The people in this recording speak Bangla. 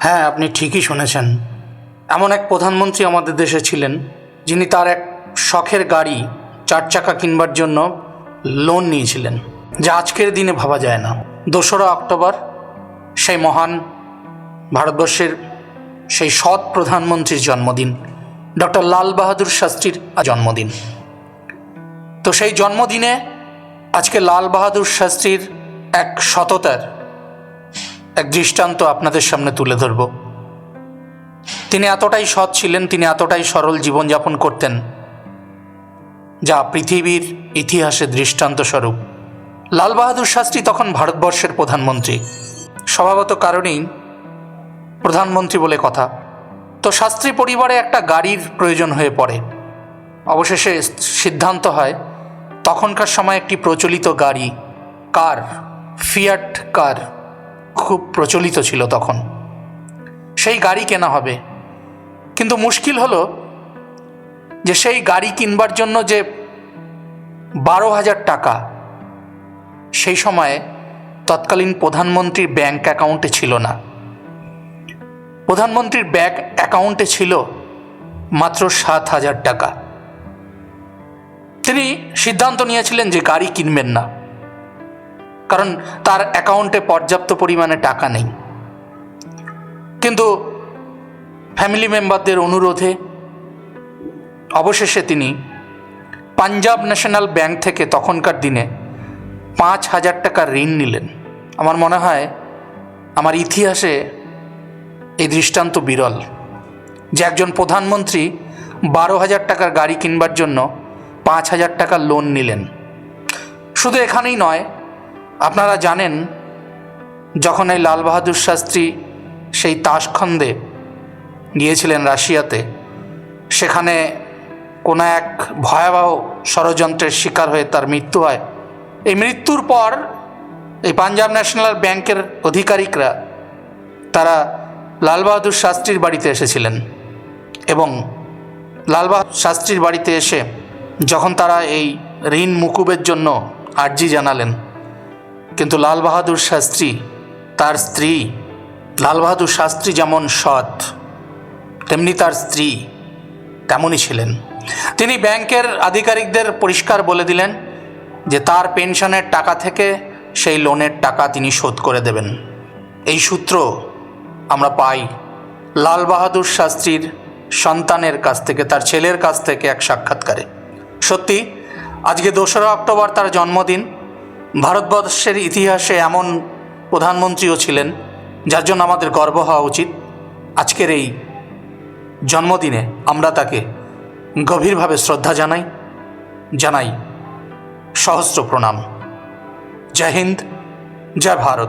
হ্যাঁ আপনি ঠিকই শুনেছেন। এমন এক প্রধানমন্ত্রী আমাদের দেশে ছিলেন, যিনি তার এক শখের গাড়ি চার চাকা কিনবার জন্য লোন নিয়েছিলেন, যা আজকের দিনে ভাবা যায় না। দোসরা অক্টোবর, সেই মহান ভারতবর্ষের সেই সৎ প্রধানমন্ত্রীর জন্মদিন, ডক্টর লাল বাহাদুর শাস্ত্রীর জন্মদিন। তো সেই জন্মদিনে আজকে লাল বাহাদুর শাস্ত্রীর এক সততার এক দৃষ্টান্ত আপনাদের সামনে তুলে ধরব। তিনি এতটাই সৎ ছিলেন, তিনি এতটাই সরল জীবনযাপন করতেন, যা পৃথিবীর ইতিহাসে দৃষ্টান্ত স্বরূপ। লাল বাহাদুর শাস্ত্রী তখন ভারতবর্ষের প্রধানমন্ত্রী। স্বভাবত কারণেই প্রধানমন্ত্রী বলে কথা। তো শাস্ত্রী পরিবারে একটা গাড়ির প্রয়োজন হয়ে পড়ে। অবশেষে সিদ্ধান্ত হয়, তখনকার সময় একটি প্রচলিত গাড়ি, কার, ফিয়াট কার। খুব প্রচলিত ছিল তখন। সেই গাড়ি কেনা হবে। কিন্তু মুশকিল হলো যে সেই গাড়ি কিনবার জন্য যে বারো হাজার টাকা, সেই সময়ে তৎকালীন প্রধানমন্ত্রীর ব্যাংক অ্যাকাউন্টে ছিল না। প্রধানমন্ত্রীর ব্যাংক অ্যাকাউন্টে ছিল মাত্র সাত হাজার টাকা। তিনি সিদ্ধান্ত নিয়েছিলেন যে গাড়ি কিনবেন না। কারণ তার অ্যাকাউন্টে পর্যাপ্ত পরিমাণে টাকা নেই। কিন্তু ফ্যামিলি মেম্বারদের অনুরোধে অবশেষে তিনি পাঞ্জাব ন্যাশনাল ব্যাংক থেকে তখনকার দিনে পাঁচ হাজার টাকার ঋণ নিলেন। আমার মনে হয় আমার ইতিহাসে এই দৃষ্টান্ত বিরল যে একজন প্রধানমন্ত্রী বারো হাজার টাকার গাড়ি কিনবার জন্য পাঁচ হাজার টাকার লোন নিলেন। শুধু এখানেই নয় আপনারা জানেন, যখন এই লাল বাহাদুর শাস্ত্রী সেই তাসখন্দে গিয়েছিলেন রাশিয়াতে, সেখানে কোনো এক ভয়াবহ ষড়যন্ত্রের শিকার হয়ে তার মৃত্যু হয়। এই মৃত্যুর পর এই পাঞ্জাব ন্যাশনাল ব্যাংকের আধিকারিকরা তারা লাল বাহাদুর শাস্ত্রীর বাড়িতে এসেছিলেন এবং লাল বাহাদুর শাস্ত্রীর বাড়িতে এসে যখন তারা এই ঋণ মুকুবের জন্য আর্জি জানালেন কিন্তু লাল বাহাদুর শাস্ত্রী, তার স্ত্রী, লাল বাহাদুর শাস্ত্রী যেমন সৎ, তেমনি তার স্ত্রী তেমনই ছিলেন। তিনি ব্যাংকের আধিকারিকদের পরিষ্কার বলে দিলেন যে তার পেনশনের টাকা থেকে সেই লোনের টাকা তিনি শোধ করে দেবেন। এই সূত্র আমরা পাই লাল বাহাদুর শাস্ত্রীর সন্তানের কাছ থেকে, তার ছেলের কাছ থেকে এক সাক্ষাৎকারে। সত্যি, আজকে দোসরা অক্টোবর তার জন্মদিন। ভারতবর্ষের ইতিহাসে এমন প্রধানমন্ত্রীও ছিলেন, যার জন্য আমাদের গর্ব হওয়া উচিত। আজকের এই জন্মদিনে আমরা তাকে গভীরভাবে শ্রদ্ধা জানাই জানাই সহস্র প্রণাম। জয় হিন্দ, জয় ভারত।